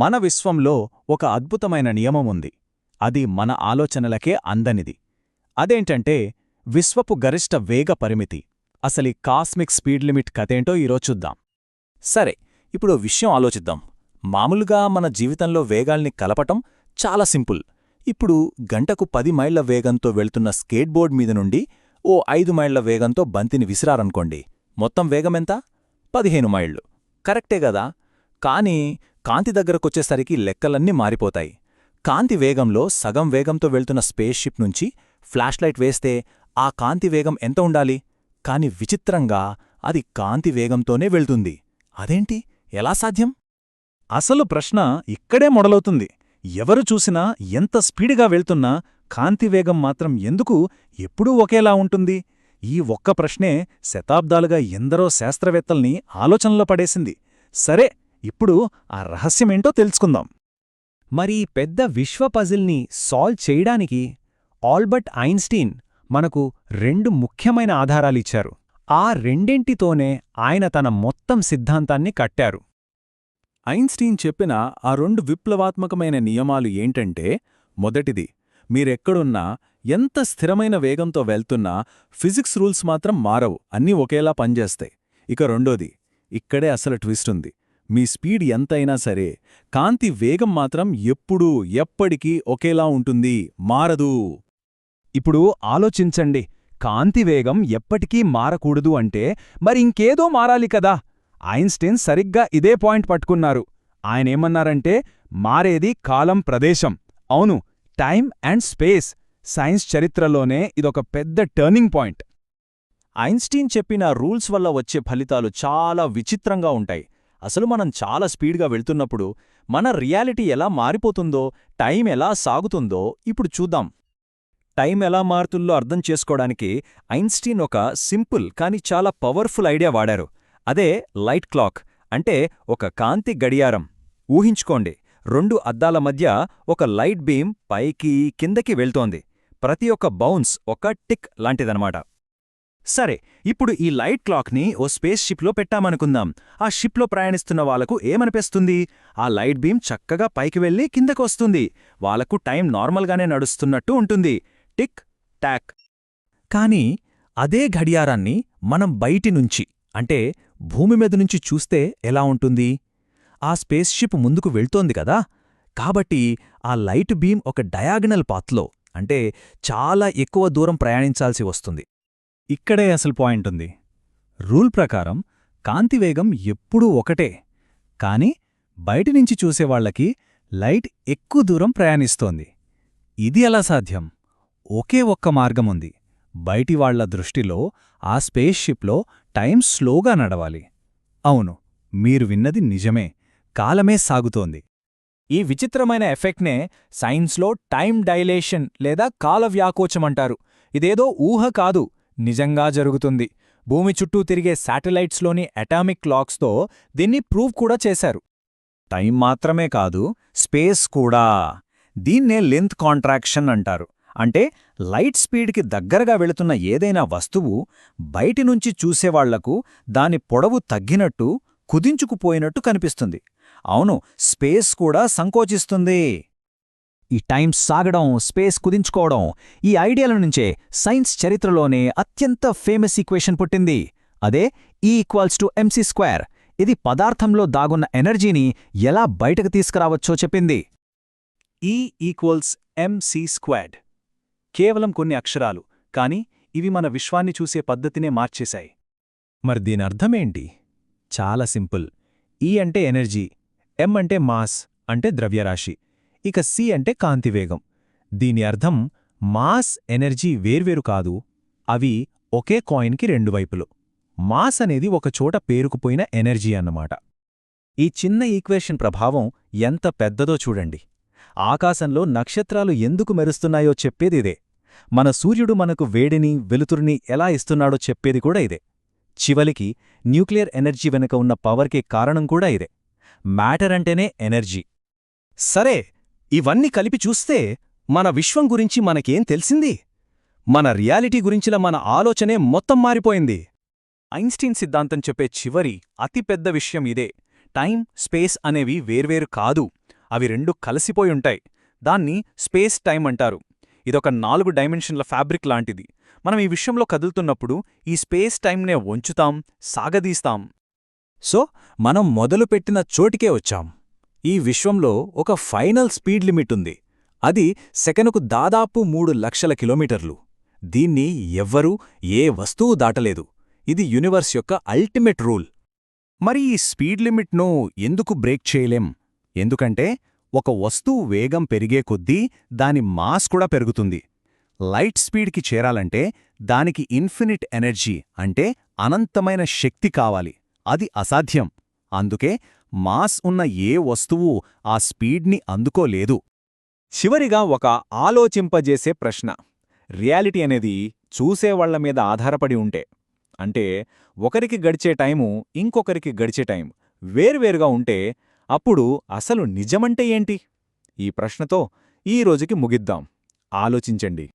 మన విశ్వంలో ఒక అద్భుతమైన నియమం ఉంది. అది మన ఆలోచనలకే అందనిది అదేంటంటే విశ్వపు గరిష్ట వేగ పరిమితి. అసలి కాస్మిక్ స్పీడ్ లిమిట్ కథేంటో ఈరోజు చూద్దాం. సరే ఇప్పుడు విషయం ఆలోచిద్దాం. మామూలుగా మన జీవితంలో వేగాల్ని కలపటం చాలా సింపుల్. ఇప్పుడు గంటకు పది మైళ్ళ వేగంతో వెళ్తున్న స్కేట్బోర్డ్ మీద నుండి ఓ ఐదు మైళ్ళ వేగంతో బంతిని విసిరారనుకోండి. మొత్తం వేగమెంత? పదిహేను మైళ్ళు. కరెక్టే గదా? కానీ కాంతి దగ్గరకొచ్చేసరికి లెక్కలన్నీ మారిపోతాయి. కాంతి వేగంలో సగం వేగంతో వెళ్తున్న స్పేస్ షిప్ నుంచి ఫ్లాష్లైట్ వేస్తే ఆ కాంతి వేగం ఎంత ఉండాలి? కాని విచిత్రంగా అది కాంతి వేగంతోనే వెళ్తుంది. అదేంటి? ఎలా సాధ్యం? అసలు ప్రశ్న ఇక్కడే మొదలవుతుంది. ఎవరు చూసినా ఎంత స్పీడుగా వెళ్తున్నా కాంతివేగం మాత్రం ఎందుకు ఎప్పుడూ ఒకేలా ఉంటుంది? ఈ ఒక్క ప్రశ్నే శతాబ్దాలుగా ఎందరో శాస్త్రవేత్తల్ని ఆలోచనలో పడేసింది. సరే ఇప్పుడు ఆ రహస్యమేంటో తెలుసుకుందాం. మరి ఈ పెద్ద విశ్వ పజిల్ని సాల్వ్ చేయడానికి ఆల్బర్ట్ ఐన్స్టీన్ మనకు రెండు ముఖ్యమైన ఆధారాలిచ్చారు ఆ రెండింటితోనే ఆయన తన మొత్తం సిద్ధాంతాన్ని కట్టారు. ఐన్స్టీన్ చెప్పిన ఆ రెండు విప్లవాత్మకమైన నియమాలు ఏంటంటే మొదటిది మీరెక్కడున్నా ఎంత స్థిరమైన వేగంతో వెళ్తున్నా ఫిజిక్స్ రూల్స్ మాత్రం మారవు అన్నీ ఒకేలా పనిచేస్తాయి. ఇక రెండోది ఇక్కడే అసలు ట్విస్ట్ ఉంది. మీ స్పీడ్ ఎంతైనా సరే కాంతి వేగం మాత్రం ఎప్పుడూ ఎప్పటికీ ఒకేలా ఉంటుంది. మారదు. ఇప్పుడు ఆలోచించండి. కాంతి వేగం ఎప్పటికీ మారకూడదు అంటే మరి ఇంకేదో మారాలి కదా? ఐన్స్టీన్ సరిగ్గా ఇదే పాయింట్ పట్టుకున్నారు. ఆయనేమన్నారంటే మారేది కాలం ప్రదేశం. అవును టైం అండ్ స్పేస్. సైన్స్ చరిత్రలోనే ఇదొక పెద్ద టర్నింగ్ పాయింట్. ఐన్స్టీన్ చెప్పిన రూల్స్ వల్ల వచ్చే ఫలితాలు చాలా విచిత్రంగా ఉంటాయి. అసలు మనం చాలా స్పీడ్గా వెళ్తున్నప్పుడు మన రియాలిటీ ఎలా మారిపోతుందో టైం ఎలా సాగుతుందో ఇప్పుడు చూద్దాం. టైం ఎలా మారుతుందో అర్థం చేసుకోవడానికి ఐన్స్టీన్ ఒక సింపుల్ కానీ చాలా పవర్ఫుల్ ఐడియా వాడారు. అదే లైట్ క్లాక్ అంటే ఒక కాంతి గడియారం. ఊహించుకోండి రెండు అద్దాల మధ్య ఒక లైట్ బీమ్ పైకి కిందకి వెళ్తోంది. ప్రతి ఒక్క బౌన్స్ ఒక టిక్ లాంటిదనమాట సరే ఇప్పుడు ఈ లైట్ క్లాక్ని ఓ స్పేస్ షిప్లో పెట్టామనుకుందాం. ఆ షిప్లో ప్రయాణిస్తున్న వాళ్ళకు ఏమనిపిస్తుంది? ఆ లైట్ బీమ్ చక్కగా పైకి వెళ్ళి కిందకొస్తుంది. వాళ్ళకు టైం నార్మల్గానే నడుస్తున్నట్టు ఉంటుంది. Tick tock. కానీ అదే ఘడియారాన్ని మనం బయటి నుంచి అంటే భూమి మీద నుంచి చూస్తే ఎలా ఉంటుంది? ఆ స్పేస్ షిప్ ముందుకు వెళ్తోంది కదా! కాబట్టి ఆ లైట్ బీమ్ ఒక డయాగనల్ పాత్లో అంటే చాలా ఎక్కువ దూరం ప్రయాణించాల్సి వస్తుంది. ఇక్కడే అసలు పాయింట్ ఉంది. రూల్ ప్రకారం కాంతివేగం ఎప్పుడూ ఒకటే. కాని బయటినుంచి చూసేవాళ్ళకి లైట్ ఎక్కువ దూరం ప్రయాణిస్తోంది. ఇది ఎలా సాధ్యం? ఒకే ఒక్క మార్గముంది బయటివాళ్ళ దృష్టిలో ఆ స్పేస్ షిప్లో టైం స్లోగా నడవాలి. అవును మీరు విన్నది నిజమే. కాలమే సాగుతోంది. ఈ విచిత్రమైన ఎఫెక్ట్నే సైన్స్లో టైం డైలేషన్ లేదా కాల వ్యాకోచమంటారు ఇదేదో ఊహ కాదు. నిజంగా జరుగుతుంది. భూమి చుట్టూ తిరిగే శాటిలైట్స్లోని అటామిక్ క్లాక్స్తో దీన్ని ప్రూవ్ కూడా చేశారు. టైం మాత్రమే కాదు స్పేస్ కూడా. దీన్నే లెంత్ కాంట్రాక్షన్ అంటారు. అంటే లైట్ స్పీడ్కి దగ్గరగా వెళుతున్న ఏదైనా వస్తువు బయటినుంచి చూసేవాళ్ళకు దాని పొడవు తగ్గినట్టు కుదించుకుపోయినట్టు కనిపిస్తుంది. అవును స్పేస్ కూడా సంకోచిస్తుంది. ఈ టైం సాగడం స్పేస్ కుదించుకోవడం ఈ ఐడియాల నుంచే సైన్స్ చరిత్రలోనే అత్యంత ఫేమస్ ఈక్వేషన్ పుట్టింది. అదే ఈ ఈక్వల్స్ టు ఎంసీ స్క్వేర్ ఇది పదార్థంలో దాగున్న ఎనర్జీని ఎలా బయటకు తీసుకురావచ్చో చెప్పింది. ఈ ఈక్వల్స్ ఎంసీ స్క్వాడ్ కేవలం కొన్ని అక్షరాలు కాని ఇవి మన విశ్వాన్ని చూసే పద్ధతినే మార్చేశాయి. మరి దీని అర్థమేంటి చాలా సింపుల్. ఈ అంటే ఎనర్జీ ఎం అంటే మాస్ అంటే ద్రవ్యరాశి. ఇక సి అంటే కాంతివేగం దీని అర్థం మాస్ ఎనర్జీ వేర్వేరు కాదు అవి ఒకే కాయిన్కి రెండు వైపులు. మాస్ అనేది ఒకచోట పేరుకుపోయిన ఎనర్జీ అన్నమాట. ఈ చిన్న ఈక్వేషన్ ప్రభావం ఎంత పెద్దదో చూడండి. ఆకాశంలో నక్షత్రాలు ఎందుకు మెరుస్తున్నాయో చెప్పేదిదే. మన సూర్యుడు మనకు వేడిని వెలుతురిని ఎలా ఇస్తున్నాడో చెప్పేది కూడా ఇదే. చివలికి న్యూక్లియర్ ఎనర్జీ వెనుక ఉన్న పవర్కి కారణం కూడా ఇదే. మ్యాటర్ అంటేనే ఎనర్జీ. సరే ఇవన్నీ కలిపి చూస్తే మన విశ్వం గురించి మనకేం తెలిసింది? మన రియాలిటీ గురించిన మన ఆలోచనే మొత్తం మారిపోయింది. ఐన్స్టీన్ సిద్ధాంతం చెప్పే చివరి అతిపెద్ద విషయం ఇదే. టైం స్పేస్ అనేవి వేర్వేరు కాదు. అవి రెండు కలిసిపోయింటాయి దాన్ని స్పేస్ టైం అంటారు. ఇదొక నాలుగు డైమెన్షన్ల ఫ్యాబ్రిక్ లాంటిది. మనం ఈ విషయంలో కదులుతున్నప్పుడు ఈ స్పేస్ టైంనే వంచుతాం సాగదీస్తాం. సో మనం మొదలుపెట్టిన చోటికే వచ్చాం. ఈ విశ్వంలో ఒక ఫైనల్ స్పీడ్ లిమిట్ ఉంది. అది సెకనుకు దాదాపు మూడు లక్షల కిలోమీటర్లు. దీన్ని ఎవ్వరూ ఏ వస్తువు దాటలేదు. ఇది యూనివర్స్ యొక్క అల్టిమేట్ రూల్. మరి ఈ స్పీడ్ లిమిట్ను ఎందుకు బ్రేక్ చేయలేం? ఎందుకంటే ఒక వస్తువు వేగం పెరిగే కొద్దీ దాని మాస్ కూడా పెరుగుతుంది. లైట్ స్పీడ్కి చేరాలంటే దానికి ఇన్ఫినిట్ ఎనర్జీ అంటే అనంతమైన శక్తి కావాలి. అది అసాధ్యం. అందుకే మాస్ ఉన్న ఏ వస్తువు ఆ స్పీడ్ని అందుకోలేదు. చివరిగా ఒక ఆలోచింపజేసే ప్రశ్న. రియాలిటీ అనేది చూసేవాళ్ళ మీద ఆధారపడి ఉంటే. అంటే ఒకరికి గడిచే టైము ఇంకొకరికి గడిచే టైం వేర్వేరుగా ఉంటే అప్పుడు అసలు నిజమంటే ఏంటి? ఈ ప్రశ్నతో ఈ రోజుకి ముగిద్దాం. ఆలోచించండి.